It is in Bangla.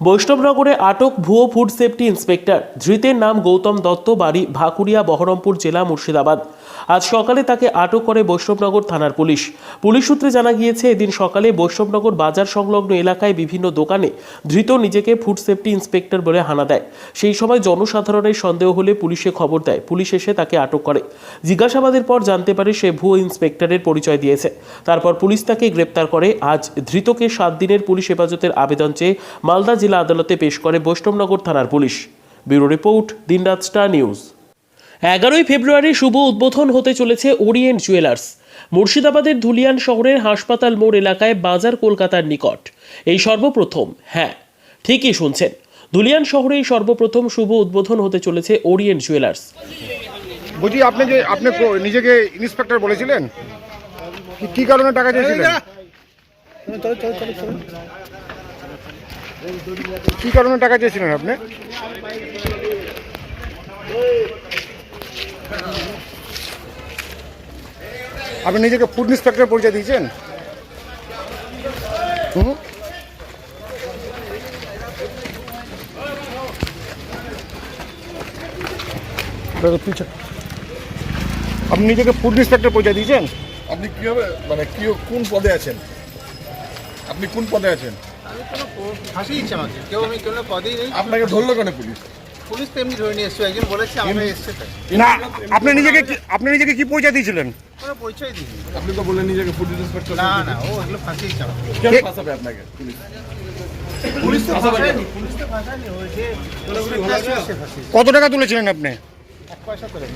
বৈষ্ণবনগরে আটক ভুয়ো ফুড সেফটি ইন্সপেক্টর। ধৃতের নাম গৌতম দত্ত, বাড়ি ভাকুরিয়া, বহরমপুর জেলা মুর্শিদাবাদ। আজ সকালে তাকে আটক করে বৈষ্ণবনগর থানার পুলিশ। পুলিশ সূত্রে জানা গিয়েছে, এদিন সকালে বৈষ্ণবনগর বাজার সংলগ্ন এলাকায় বিভিন্ন দোকানে ধৃত নিজেকে ফুড সেফটি ইন্সপেক্টর বলে হানা দেয়। সেই সময় জনসাধারণের সন্দেহ হলে পুলিশে খবর দেয়। পুলিশ এসে তাকে আটক করে। জিজ্ঞাসাবাদের পর জানতে পারে, সে ভুয়ো ইন্সপেক্টরের পরিচয় দিয়েছে। তারপর পুলিশ তাকে গ্রেপ্তার করে। আজ ধৃতকে সাত দিনের পুলিশ হেফাজতের আবেদন চেয়ে মালদা জেলা আদালতে পেশ করে বৈষ্ণবনগর থানার পুলিশ। ব্যুরো রিপোর্ট, দিনরাত স্টার নিউজ। এগারোই ফেব্রুয়ারি শুভ উদ্বোধন হতে চলেছে ওরিয়েন্ট জুয়েলার্স। মুর্শিদাবাদের ধুলিয়ান শহরের হাসপাতাল মোড় এলাকায় বাজার কলকাতার নিকট। এই সর্বপ্রথম হ্যাঁ ঠিকই শুনছেন। ধুলিয়ান শহরেই সর্বপ্রথম শুভ উদ্বোধন হতে চলেছে ওরিয়েন্ট জুয়েলার্স। বলছি আপনি যে আপনি নিজেকে ইন্সপেক্টর বলেছিলেন? কি- কি কারণে টাকা চেয়েছিলেন? কি কারণে টাকা চেয়েছিলেন আপনি? আপনি নিজেকে ফুড ইন্সপেক্টর পরিচয় দিয়েছেন? হুম? আপনি নিজেকে ফুড ইন্সপেক্টর পরিচয় দিয়েছেন? আপনি কীভাবে মানে কি কোন পদে আছেন? আপনি কোন পদে আছেন? ফাঁসি আমাকে। কেউ আমি কোনো পদেই নেই। আপনাকে ধরলো কেন পুলিশ? পুলিশ তো এমনি ধরে নিয়ে এসছো একজন বলেছে আমি এসছে তাই। না আপনি নিজেকে কি- আপনি নিজেকে কি পরিচয় দিয়েছিলেন? পরিচয় আপনি তো বললেন নিজেকে ফুড ইন্সপেক্টর না না ও এগুলো ফাঁসিয়ে কেন ফাঁসাবে আপনাকে? পুলিশ। পুলিশ তো ফাঁসায়নি পুলিশ তো ফাঁসায়নি ওই যে গোলাগুলি সে কত টাকা তুলেছিলেন আপনি? এক পয়সা করে